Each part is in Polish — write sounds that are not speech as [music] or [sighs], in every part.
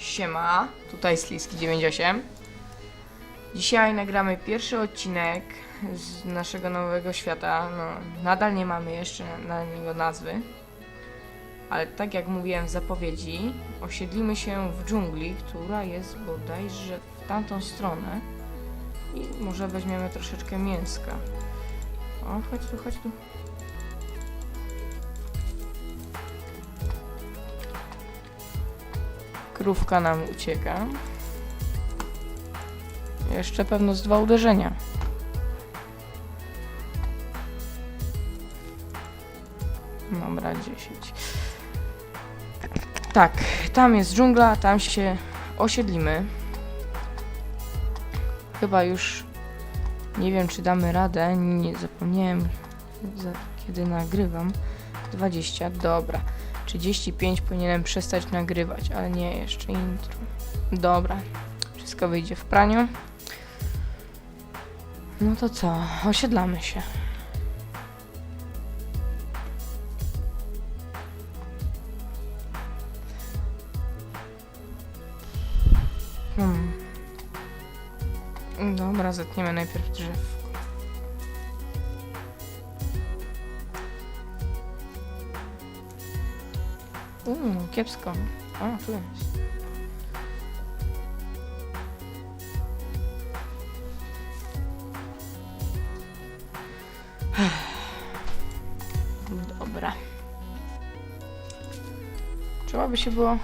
Siema, tutaj Sliski 98. Dzisiaj nagramy pierwszy odcinek z naszego nowego świata. No, nadal nie mamy jeszcze na niego nazwy. Ale tak jak mówiłem w zapowiedzi, osiedlimy się w dżungli, która jest bodajże w tamtą stronę. I może weźmiemy troszeczkę mięska. O, chodź tu, chodź tu. Krówka nam ucieka. Jeszcze pewno z dwa uderzenia. Dobra, 10. Tak, tam jest dżungla, tam się osiedlimy. Chyba już nie wiem, czy damy radę. Nie zapomniałem, za, kiedy nagrywam. 20, dobra. 35 powinienem przestać nagrywać, ale nie jeszcze intro. Dobra, wszystko wyjdzie w praniu. No to co, osiedlamy się. Hmm. Dobra, zetniemy najpierw drzewko. Uuu, kiepsko. A, tu jest. [sighs] Dobra. Trzeba by się było...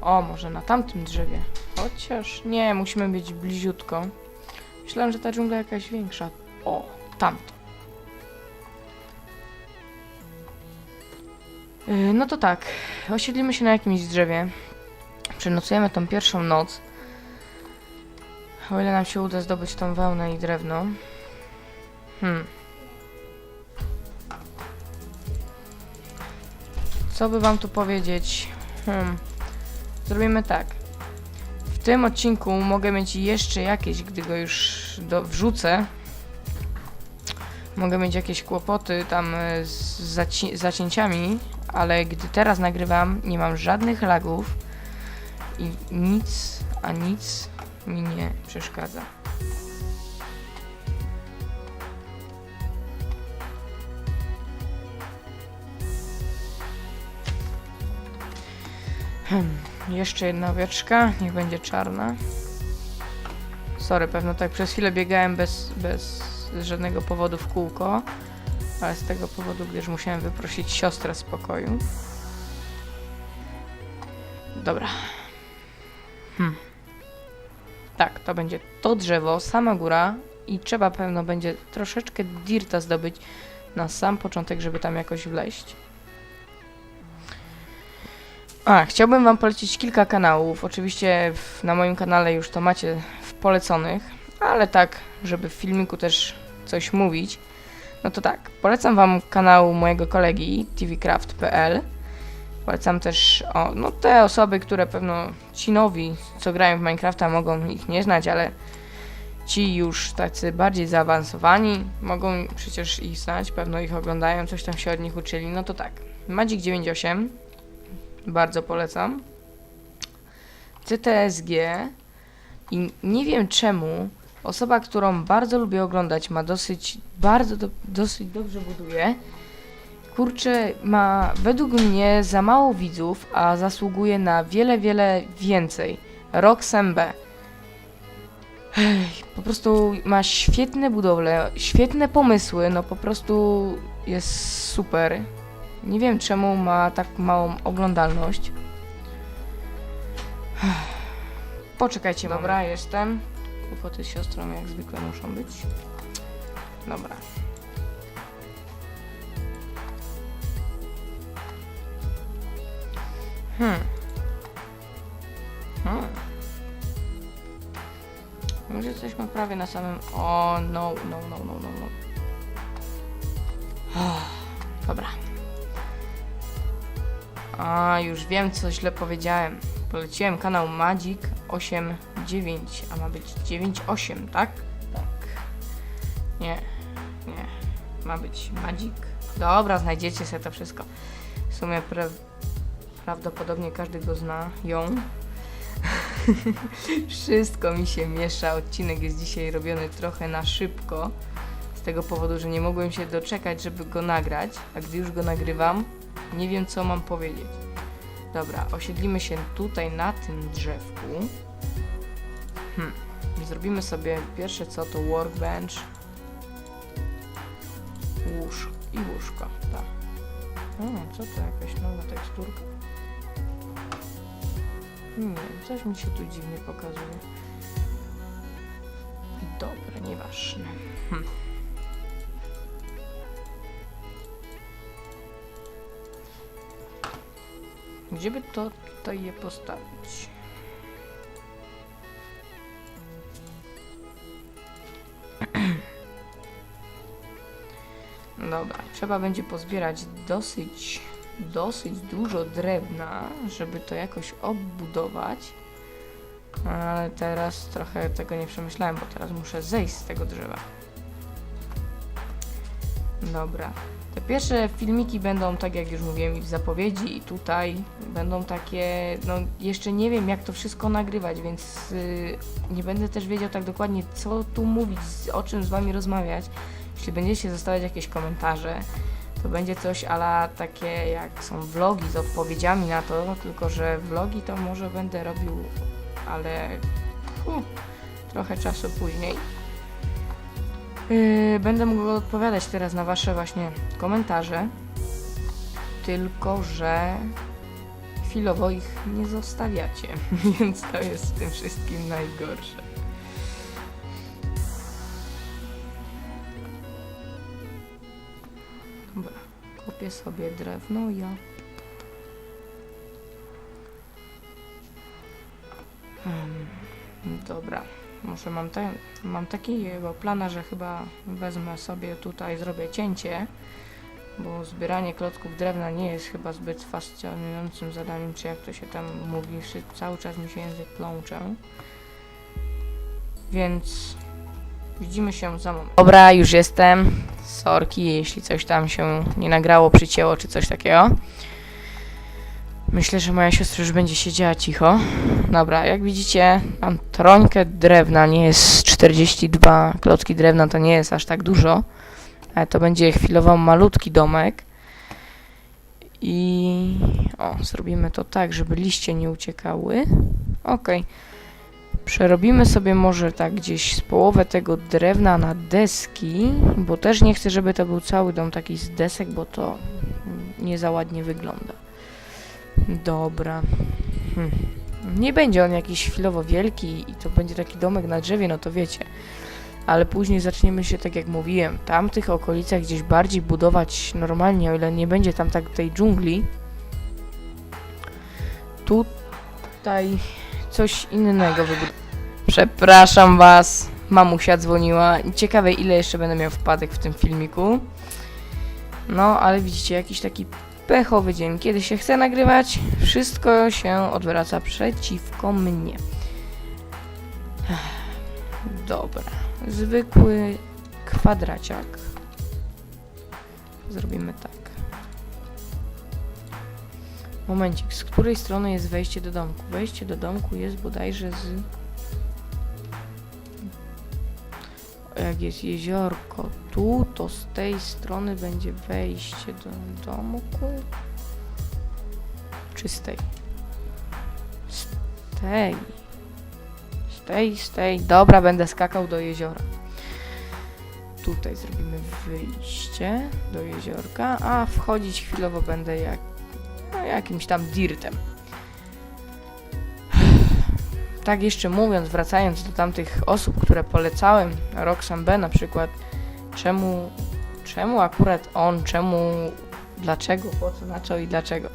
O, może na tamtym drzewie. Chociaż nie, musimy być bliziutko. Myślałem, że ta dżungla jakaś większa. O, tamto. No to tak, osiedlimy się na jakimś drzewie. Przenocujemy tą pierwszą noc. O ile nam się uda zdobyć tą wełnę i drewno. Hmm. Co by wam tu powiedzieć? Hmm. Zrobimy tak. W tym odcinku mogę mieć jeszcze jakieś, gdy go już do, wrzucę. Mogę mieć jakieś kłopoty tam e, z zaci zacięciami, ale gdy teraz nagrywam, nie mam żadnych lagów i nic, a nic mi nie przeszkadza. Hmm, jeszcze jedna owieczka, niech będzie czarna. Sorry, pewno tak przez chwilę biegałem bez, bez żadnego powodu w kółko, ale z tego powodu, gdyż musiałem wyprosić siostrę z pokoju. Dobra. Hmm. Tak, to będzie to drzewo, sama góra i trzeba pewno będzie troszeczkę dirta zdobyć na sam początek, żeby tam jakoś wleść. A, chciałbym Wam polecić kilka kanałów. Oczywiście w, na moim kanale już to macie w poleconych, ale tak, żeby w filmiku też coś mówić. No to tak, polecam Wam kanał mojego kolegi tvcraft.pl. Polecam też o, no, te osoby, które pewno ci nowi, co grają w Minecrafta, mogą ich nie znać, ale ci już tacy bardziej zaawansowani mogą przecież ich znać, pewno ich oglądają, coś tam się od nich uczyli. No to tak, Magic98 bardzo polecam. CTSG i nie wiem czemu osoba, którą bardzo lubię oglądać, ma dosyć, bardzo, do, dosyć dobrze buduje. Kurczę, ma według mnie za mało widzów, a zasługuje na wiele, wiele więcej. Roxembe. Ech, Po prostu ma świetne budowle, świetne pomysły, no po prostu jest super. Nie wiem czemu ma tak małą oglądalność. Poczekajcie, dobra, jestem. Kłopoty z siostrą jak zwykle muszą być. Dobra. Hmm. Hmm. Już jesteśmy prawie na samym... O, no, no, no, no, no, no. Dobra. A, już wiem, co źle powiedziałem. Poleciłem kanał Magic 89, a ma być 98, tak? Tak. Nie, nie. Ma być Magic. Dobra, znajdziecie sobie to wszystko. W sumie pra prawdopodobnie każdy go zna, ją. [laughs] Wszystko mi się miesza. Odcinek jest dzisiaj robiony trochę na szybko. Z tego powodu, że nie mogłem się doczekać, żeby go nagrać. A gdy już go nagrywam, nie wiem co mam powiedzieć. Dobra, osiedlimy się tutaj na tym drzewku. Hmm. Zrobimy sobie pierwsze co to workbench. Łóż i łóżko, tak. O, co to jakaś nowa teksturka? Nie wiem, coś mi się tu dziwnie pokazuje. Dobra, nieważne. Hm. Gdzie by to tutaj je postawić? Dobra, trzeba będzie pozbierać dosyć, dosyć dużo drewna, żeby to jakoś obbudować. Ale teraz trochę tego nie przemyślałem, bo teraz muszę zejść z tego drzewa. Dobra. Te pierwsze filmiki będą, tak jak już mówiłem, i w zapowiedzi, i tutaj będą takie. No, jeszcze nie wiem, jak to wszystko nagrywać, więc y, nie będę też wiedział tak dokładnie, co tu mówić, o czym z Wami rozmawiać. Jeśli będziecie zostawiać jakieś komentarze, to będzie coś ala takie jak są vlogi z odpowiedziami na to, tylko że vlogi to może będę robił, ale fu, trochę czasu później. Yy, będę mógł odpowiadać teraz na Wasze właśnie komentarze, tylko że chwilowo ich nie zostawiacie, [laughs] więc to jest w tym wszystkim najgorsze. Kupię sobie drewno, ja. Dobra, może mam, te, mam takiego plana, że chyba wezmę sobie tutaj, zrobię cięcie, bo zbieranie klocków drewna nie jest chyba zbyt fascynującym zadaniem, czy jak to się tam mówi, cały czas mi się język plącze. Więc widzimy się za moment. Dobra, już jestem. Sorki, jeśli coś tam się nie nagrało, przycięło czy coś takiego. Myślę, że moja siostra już będzie siedziała cicho. Dobra, jak widzicie, mam trońkę drewna, nie jest 42 klocki drewna, to nie jest aż tak dużo. Ale to będzie chwilowo malutki domek. I o, zrobimy to tak, żeby liście nie uciekały. Okej. Przerobimy sobie może tak gdzieś z połowę tego drewna na deski, bo też nie chcę, żeby to był cały dom taki z desek, bo to nie za ładnie wygląda. Dobra. Hmm. Nie będzie on jakiś chwilowo wielki i to będzie taki domek na drzewie, no to wiecie. Ale później zaczniemy się, tak jak mówiłem, tam w tych okolicach gdzieś bardziej budować normalnie, o ile nie będzie tam tak tej dżungli. Tutaj coś innego wybudować. Przepraszam was, mamusia dzwoniła. Ciekawe ile jeszcze będę miał wpadek w tym filmiku. No, ale widzicie, jakiś taki pechowy dzień. Kiedy się chce nagrywać, wszystko się odwraca przeciwko mnie. Dobra. Zwykły kwadraciak. Zrobimy tak. Momencik, z której strony jest wejście do domku? Wejście do domku jest bodajże z... Jak jest jeziorko tu, to z tej strony będzie wejście do domku. Czy z tej? Z tej. Z tej, z tej. Dobra, będę skakał do jeziora. Tutaj zrobimy wyjście do jeziorka, a wchodzić chwilowo będę jak, jakimś tam dirtem. Tak jeszcze mówiąc, wracając do tamtych osób, które polecałem, Roxanne B na przykład, czemu, czemu akurat on, czemu, dlaczego, po co, na co i dlaczego.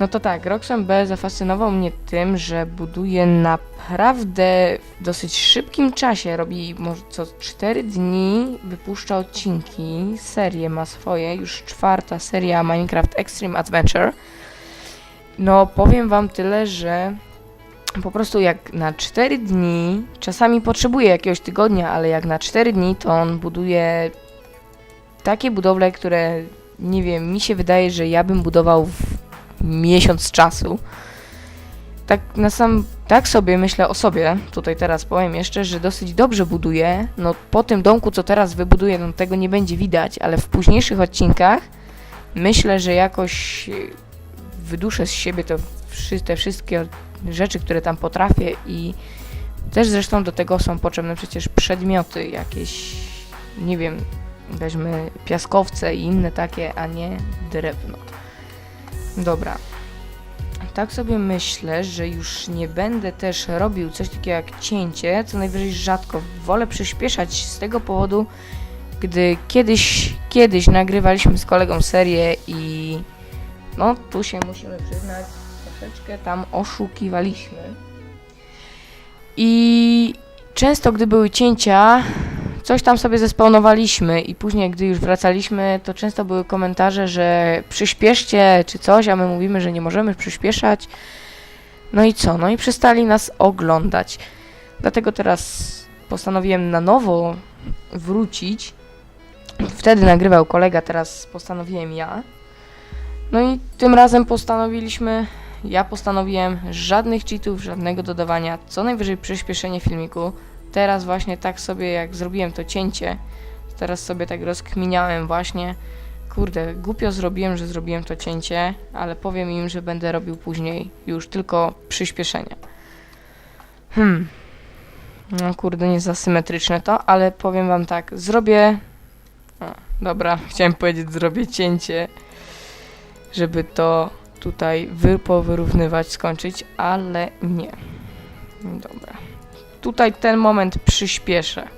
No to tak, Roxanne B zafascynował mnie tym, że buduje naprawdę w dosyć szybkim czasie, robi może co 4 dni, wypuszcza odcinki, serię ma swoje, już czwarta seria Minecraft Extreme Adventure. No powiem wam tyle, że po prostu jak na 4 dni, czasami potrzebuje jakiegoś tygodnia, ale jak na 4 dni, to on buduje takie budowle, które nie wiem, mi się wydaje, że ja bym budował w miesiąc czasu. Tak na sam tak sobie myślę o sobie, tutaj teraz powiem jeszcze, że dosyć dobrze buduję. No po tym domku, co teraz wybuduję, no tego nie będzie widać, ale w późniejszych odcinkach myślę, że jakoś wyduszę z siebie wszy- te wszystkie rzeczy, które tam potrafię i też zresztą do tego są potrzebne przecież przedmioty, jakieś, nie wiem, weźmy piaskowce i inne takie, a nie drewno. Dobra. Tak sobie myślę, że już nie będę też robił coś takiego jak cięcie, co najwyżej rzadko. Wolę przyspieszać z tego powodu, gdy kiedyś, kiedyś nagrywaliśmy z kolegą serię i no tu się musimy przyznać, troszeczkę tam oszukiwaliśmy. I często gdy były cięcia, coś tam sobie zespawnowaliśmy i później gdy już wracaliśmy, to często były komentarze, że przyspieszcie czy coś, a my mówimy, że nie możemy przyspieszać. No i co? No i przestali nas oglądać. Dlatego teraz postanowiłem na nowo wrócić. Wtedy nagrywał kolega, teraz postanowiłem ja. No i tym razem postanowiliśmy, ja postanowiłem żadnych cheatów, żadnego dodawania, co najwyżej przyspieszenie filmiku. Teraz właśnie tak sobie jak zrobiłem to cięcie, teraz sobie tak rozkminiałem właśnie, kurde, głupio zrobiłem, że zrobiłem to cięcie, ale powiem im, że będę robił później już tylko przyspieszenia. Hmm. No kurde, nie za symetryczne to, ale powiem wam tak, zrobię... O, dobra, [laughs] chciałem powiedzieć, zrobię cięcie, żeby to tutaj wy powyrównywać, skończyć, ale nie. Dobra. Tutaj ten moment przyspieszę.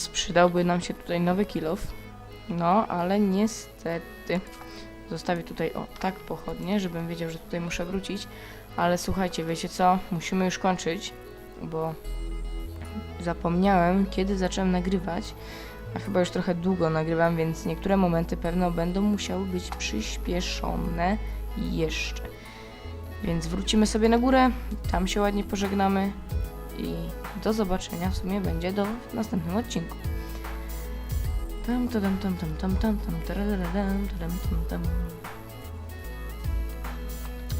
Ups, przydałby nam się tutaj nowy kilof. No, ale niestety. Zostawię tutaj, o, tak pochodnie, żebym wiedział, że tutaj muszę wrócić. Ale słuchajcie, wiecie co? Musimy już kończyć, bo zapomniałem, kiedy zacząłem nagrywać. A chyba już trochę długo nagrywam, więc niektóre momenty pewno będą musiały być przyspieszone jeszcze. Więc wrócimy sobie na górę, tam się ładnie pożegnamy i do zobaczenia w sumie będzie do w następnym odcinku. Tam, tam, tam, tam, tam, tam, tam, taram, tam, tam.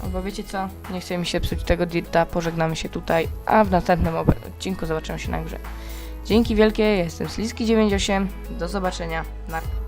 Albo wiecie co? Nie chce mi się psuć tego dirta, pożegnamy się tutaj, a w następnym odcinku zobaczymy się na grze. Dzięki wielkie, jestem Sliski98, do zobaczenia, narka.